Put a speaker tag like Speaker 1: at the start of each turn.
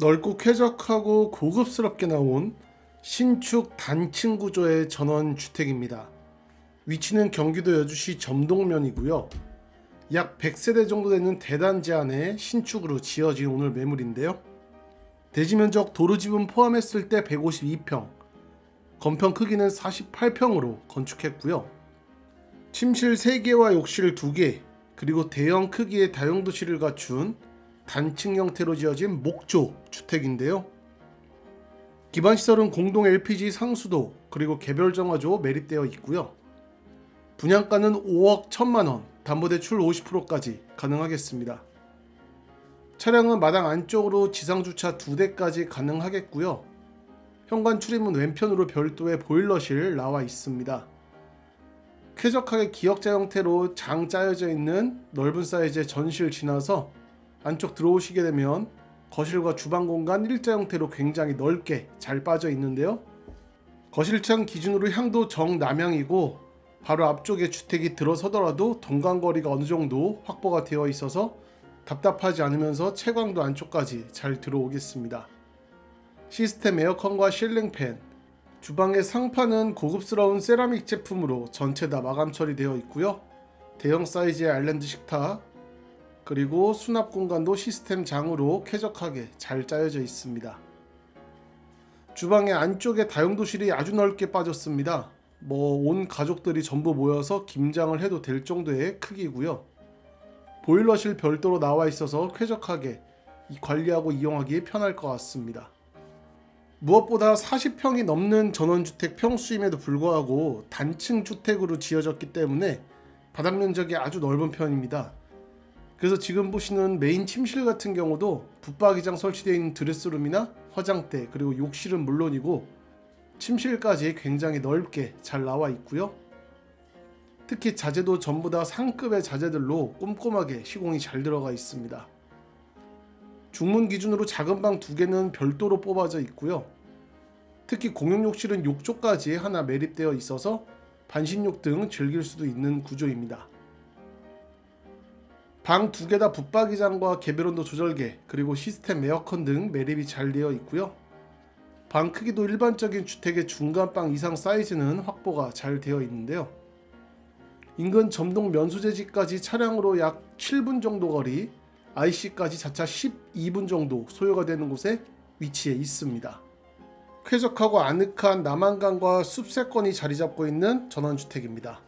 Speaker 1: 넓고 쾌적하고 고급스럽게 나온 신축 단층 구조의 전원 주택입니다. 위치는 경기도 여주시 점동면이고요. 약 100세대 정도 되는 대단지 안에 신축으로 지어진 오늘 매물인데요. 대지 면적 도로 지분 포함했을 때 152평, 건평 크기는 48평으로 건축했고요. 침실 3개와 욕실 2개, 그리고 대형 크기의 다용도실을 갖춘 단층 형태로 지어진 목조 주택인데요. 기반 시설은 공동 LPG 상수도 그리고 개별 정화조 매립되어 있고요. 분양가는 5억 1천만 원, 담보대출 50%까지 가능하겠습니다. 차량은 마당 안쪽으로 지상 주차 두 대까지 가능하겠고요. 현관 출입문 왼편으로 별도의 보일러실 나와 있습니다. 쾌적하게 기역자 형태로 장 짜여져 있는 넓은 사이즈의 전실 지나서 안쪽 들어오시게 되면 거실과 주방 공간 일자 형태로 굉장히 넓게 잘 빠져 있는데요. 거실창 기준으로 향도 정남향이고 바로 앞쪽에 주택이 들어서더라도 동간거리가 어느 정도 확보가 되어 있어서 답답하지 않으면서 채광도 안쪽까지 잘 들어오겠습니다. 시스템 에어컨과 실링팬, 주방의 상판은 고급스러운 세라믹 제품으로 전체 다 마감 처리되어 있고요. 대형 사이즈의 아일랜드 식탁, 그리고 수납 공간도 시스템 장으로 쾌적하게 잘 짜여져 있습니다. 주방의 안쪽에 다용도실이 아주 넓게 빠졌습니다. 뭐 온 가족들이 전부 모여서 김장을 해도 될 정도의 크기고요. 보일러실 별도로 나와 있어서 쾌적하게 이 관리하고 이용하기 편할 것 같습니다. 무엇보다 40평이 넘는 전원주택 평수임에도 불구하고 단층 주택으로 지어졌기 때문에 바닥 면적이 아주 넓은 편입니다. 그래서 지금 보시는 메인 침실 같은 경우도 붙박이장 설치되어 있는 드레스룸이나 화장대 그리고 욕실은 물론이고 침실까지 굉장히 넓게 잘 나와 있고요. 특히 자재도 전부 다 상급의 자재들로 꼼꼼하게 시공이 잘 들어가 있습니다. 중문 기준으로 작은 방 두 개는 별도로 뽑아져 있고요. 특히 공용 욕실은 욕조까지 하나 매립되어 있어서 반신욕 등 즐길 수도 있는 구조입니다. 방 두 개 다 붙박이장과 개별 온도 조절계 그리고 시스템 에어컨 등 매립이 잘 되어 있고요. 방 크기도 일반적인 주택의 중간 방 이상 사이즈는 확보가 잘 되어 있는데요. 인근 점동 면수재지까지 차량으로 약 7분 정도 거리, IC까지 자차 12분 정도 소요가 되는 곳에 위치해 있습니다. 쾌적하고 아늑한 남한강과 숲세권이 자리 잡고 있는 전원주택입니다.